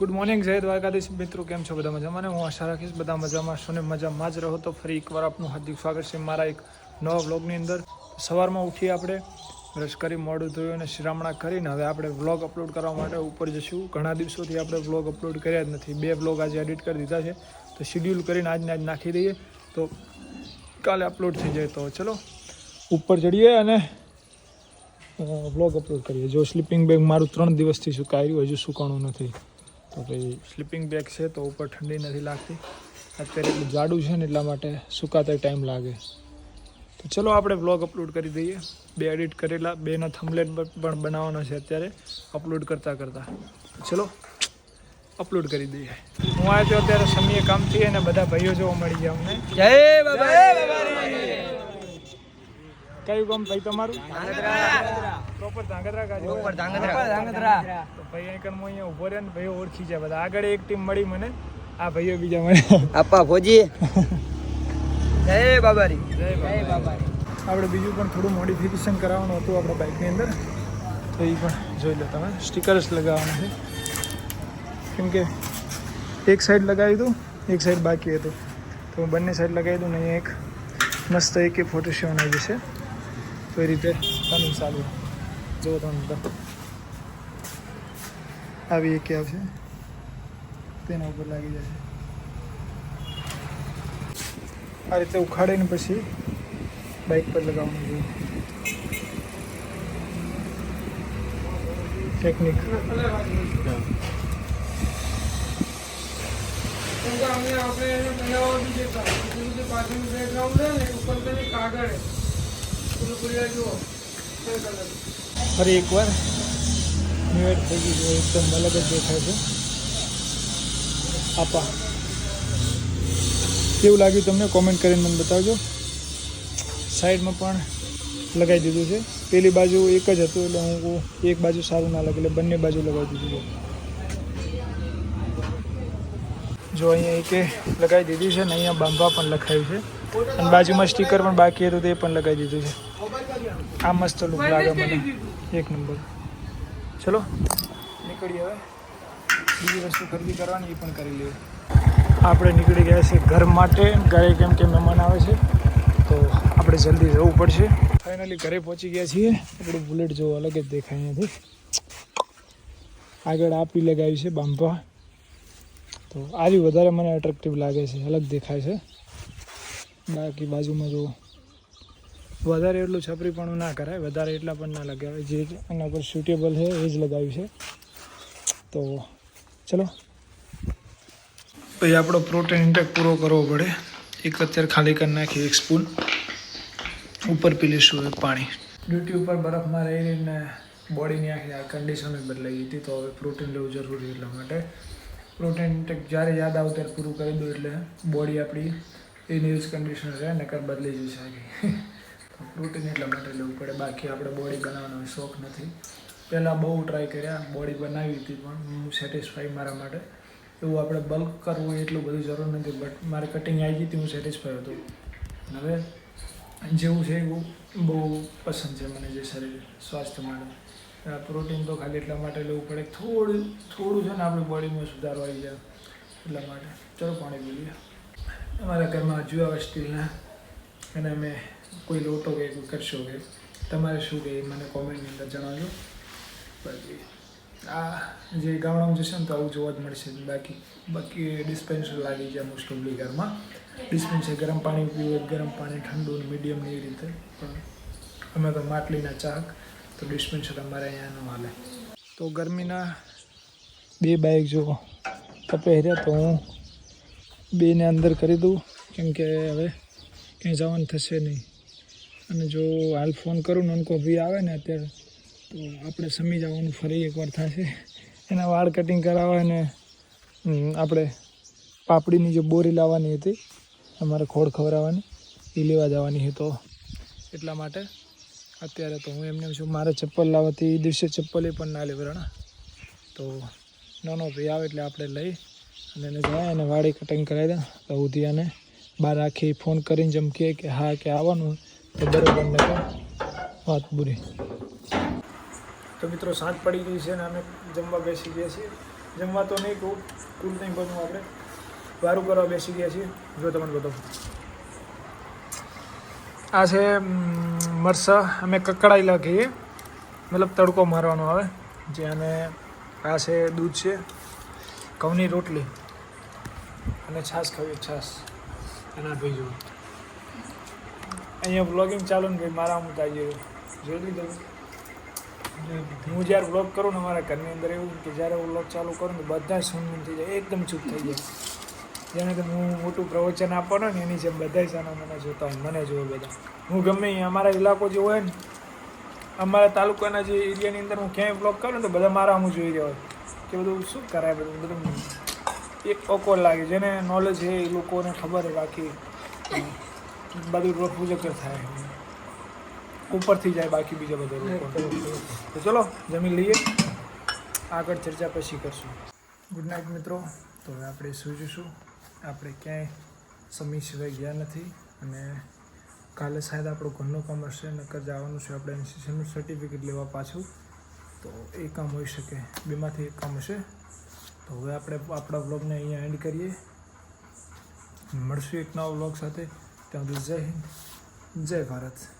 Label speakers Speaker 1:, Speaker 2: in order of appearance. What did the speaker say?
Speaker 1: Good morning જય દ્વારકાધીશ. મિત્રો, કેમ છો? બધા મજામાં? ને હું આશા રાખીશ બધા મજામાં છો મજામાં જ રહો. તો ફરી એકવાર આપનું હાર્દિક સ્વાગત છે મારા એક નવા વ્લોગની અંદર. સવારમાં ઉઠી આપણે, બ્રશ કરી મોડું ધોયું અને શિરામણા કરીને હવે આપણે વ્લોગ અપલોડ કરવા માટે ઉપર જશું. ઘણા દિવસોથી આપણે વ્લોગ અપલોડ કર્યા જ નથી. બે વ્લોગ આજે એડિટ કરી દીધા છે. તો શિડ્યુલ કરીને આજને આજ નાખી દઈએ. તો કાલે અપલોડ થઈ જાય તો ચલો, ઉપર ચડીએ અને વ્લોગ અપલોડ કરીએ. જો સ્લીપિંગ બેગ મારું ત્રણ દિવસથી સુકાયું હજુ સુકાણું નથી. તો ભાઈ સ્લીપિંગ બેગ છે તો ઉપર ઠંડી નથી લાગતી. અત્યારે એટલું જાડું છે ને એટલા માટે સુકાતા ટાઈમ લાગે. તો ચલો આપણે વ્લોગ અપલોડ કરી દઈએ. બે એડિટ કરેલા બેના થમલેટ પણ બનાવવાનો છે અત્યારે અપલોડ કરતાં કરતાં. ચલો અપલોડ કરી દઈએ. હું આવ્યો અત્યારે સમીએ કામથી અને બધા ભાઈઓ જોવા મળી ગયા અમને.
Speaker 2: જય બાબા
Speaker 1: કયું ગામ ભાઈ તમારું? પ્રોપર ધાંગધ્રા. કાજુ
Speaker 2: ધાંગધ્રા. ધાંગધ્રા.
Speaker 1: તો ભાઈ અહીં કણ અહીંયા ઊભો રહ્યો ને ભાઈ ઓળખી જાય બધા. આગળ એક ટીમ મળી મને. આ ભાઈઓ બીજા મને.
Speaker 2: આપા ફોજી. જય બાબારી.
Speaker 1: જય
Speaker 2: જય બાબારી.
Speaker 1: આપણે બીજું પણ થોડું મોડિફિકેશન કરાવવાનું હતું આપણા બાઇકની અંદર. તો એ પણ જોઈ લો તમે. સ્ટીકર્સ લગાવવાના છે. કેમ કે એક સાઈડ લગાવી દઉં એક સાઈડ બાકી હતું. તો હું બંને સાઈડ લગાવી દઉં ને એક મસ્ત એક ફોટો સેવન આવી જશે. એ રીતે રનિંગ ચાલુ? જુઓ તમે બધા. આવી એક આવશે તેના ઉપર લાગી જશે આ રીતે ઉખાડીને પછી બાઇક પર લગાવવાનું છે. ટેકનિક ફરી એકવાર ન્યુ થઈ ગઈ છે, એકદમ અલગ જ દેખાય છે. આપા. કેવું લાગ્યું તમને? કોમેન્ટ કરીને મને બતાવજો. સાઈડમાં પણ લગાવી દીધું છે. પેલી બાજુ એક જ હતું, એટલે હું એક બાજુ સારું ના લાગે, એટલે બંને બાજુ લગાવી દીધું છે. જો અહીંયા એકે લગાવી દીધી છે ને અહીંયા બાંભા પણ લખાયું છે. અને બાજુમાં સ્ટીકર પણ બાકી હતું, તે પણ લગાવી દીધું છે. આ મસ્ત લુક લાગે મને. એક નંબર ચલો, નીકળીએ હવે. બીજી વસ્તુ ખરીદી કરવાની એ પણ કરી લઈએ આપણે નીકળી ગયા છે ઘર માટે. ઘરે કેમ કે મહેમાન આવે છે, તો આપણે જલ્દી જવું પડશે. ફાઇનલી ઘરે પહોંચી ગયા છીએ. આપણું બુલેટ જો અલગ જ દેખાય અહીંયાથી. આગળ આપી લગાવી છે બાંભા તો આવી વધારે મને એટ્રેક્ટિવ લાગે છે, અલગ દેખાય છે. બાકી બાજુમાં જો વધારે એટલું છપરીપણું ના કરાય, વધારે એટલા પણ ના લગાવે જે એના પર સુટેબલ છે, એ જ લગાવ્યું છે. તો ચલો. પછી આપણો પ્રોટીન ઇન્ટેક પૂરો કરવો પડે. એક અત્યારે ખાલી કરી નાખી એક સ્પૂન ઉપર પી લઈશું પાણી. ડ્યુટી ઉપર બરફમાં રહી રહીને બોડીની આખી આ કન્ડિશન જ બદલાઈ હતી, તો હવે પ્રોટીન લેવું જરૂરી એટલા માટે. પ્રોટીન ઇન્ટેક જ્યારે યાદ આવે ત્યારે પૂરું કરી દઉં એટલે બોડી આપણી એની જ કન્ડિશન રહે નકર બદલી જશે શકે. પ્રોટીન એટલા માટે લેવું પડે. બાકી આપણે બોડી બનાવવાનો શોખ નથી. પહેલાં બહુ ટ્રાય કર્યા બોડી બનાવી હતી પણ હું સેટિસ્ફાઈ મારા માટે. એવું આપણે બલ્ક કરવું એટલું બધું જરૂર નથી બટ મારે કટિંગ આવી ગઈ હતી, હું સેટિસ્ફાઈ હતો. હવે જેવું છે એવું બહુ પસંદ છે મને જે શરીર, સ્વાસ્થ્ય માટે. પ્રોટીન તો ખાલી એટલા માટે લેવું પડે થોડું થોડું છે ને આપણી બોડીમાં સુધારો આવી જાય એટલા માટે. ચલો પાણી પીએ અમારા ઘરમાં હજુ આવે સ્ટીલના અને અમે કોઈ લોટો કે કોઈ કરશો કે તમારે શું કે મને કોમેન્ટની અંદર જણાવજો. બાકી આ જે ગામડામાં જશે ને તો આવું જોવા જ મળશે. બાકી બાકી ડિસ્પેન્સર લાગી જાય મોસ્ટલી ઘરમાં. ડિસ્પેન્સર ગરમ પાણી પીવું, ગરમ પાણી ઠંડુ મીડિયમ એ રીતે. પણ અમે તો માટલીના ચાક, તો ડિસ્પેન્સર અમારે અહીંયા ન હાલે. તો ગરમીના બે બાઇક જો તપે રહ્યા તો હું બેને અંદર કરી દઉં, કેમ કે હવે ક્યાંય જવાનું થશે નહીં. અને જો હાલ ફોન કરું ને અનકો ભાઈ આવે ને અત્યારે, તો આપણે સમી જવાનું ફરી એકવાર થશે. એના વાળ કટિંગ કરાવવા અને આપણે પાપડીની જે બોરી લાવવાની હતી, અમારે ખોડ ખવડાવવાની, એ લેવા જવાની હતી તો. એટલા માટે અત્યારે તો હું એમને છું મારે ચપ્પલ લાવવાથી એ દિવસે ચપ્પલે પણ ના લેવરાણા તો નાનો ભાઈ આવે એટલે આપણે લઈ અને એને જાય અને વાળી કટિંગ કરાવી દે. તો ઉધી અને બહાર રાખી ફોન કરીને જેમ કહે કે હા કે આવવાનું તો બરોબર ને વાત બુરી તો મિત્રો સાંજ પડી ગઈ છે અને અમે જમવા બેસી ગયા છીએ. જમવા તો નહીં કહું કુલ નહીં બનવું આપણે. વારું કરવા બેસી ગયા છીએ. જો તમને બતાવું. આ છે મરસા. અમે કકડાયેલા કહીએ મતલબ તડકો મારવાનો આવે. જે અને આ છે દૂધ છે, ઘઉંની રોટલી. અને છાશ ખાવી છાશ. અને આ ભેજું અહીંયા વ્લોગિંગ ચાલુ ને ભાઈ મારા હું તાજી જોઈ લીધું. હું જ્યારે વ્લોગ કરું ને અમારા ઘરની અંદર એવું કે જ્યારે હું વ્લોગ ચાલુ કરું ને બધા સુનમુન થઈ જાય, એકદમ ચૂપ થઈ જાય. જેને કે હું મોટું પ્રવચન આપવાનો ને એની જેમ બધા જાણો મને જોતા હોય, મને જોવે બધા. હું ગમે અમારા ઇલાકો જે હોય ને, અમારા તાલુકાના જે એરિયાની અંદર હું ક્યાંય બ્લોગ કરું ને તો બધા મારા હું જોઈ રહ્યા હોય. કે બધું શું કરાય બધું? બધું એક ઓકોર લાગે, જેને નોલેજ છે એ લોકોને ખબર બાકી બધું જ થાય. ઉપરથી જાય બાકી બીજા બધા લોકો. તો ચલો, જમી લઈએ. આગળ ચર્ચા પછી કરશું. ગુડ નાઇટ મિત્રો. તો હવે આપણે સૂજીશું આપણે ક્યાંય સમય સિવાય ગયા નથી અને કાલે શાયદ આપણું ઘરનું કામ હશે, નકર જવાનું છે. આપણે એનસીસીનું સર્ટિફિકેટ લેવા પાછું. તો એ કામ હોઈ શકે. બેમાંથી એક કામ હશે. તો હવે આપણે આપણા વ્લોગને અહીંયા એન્ડ કરીએ. મળશું એક નવા વ્લોગ સાથે. ત્યાં સુધી જય હિન્દ. જય ભારત.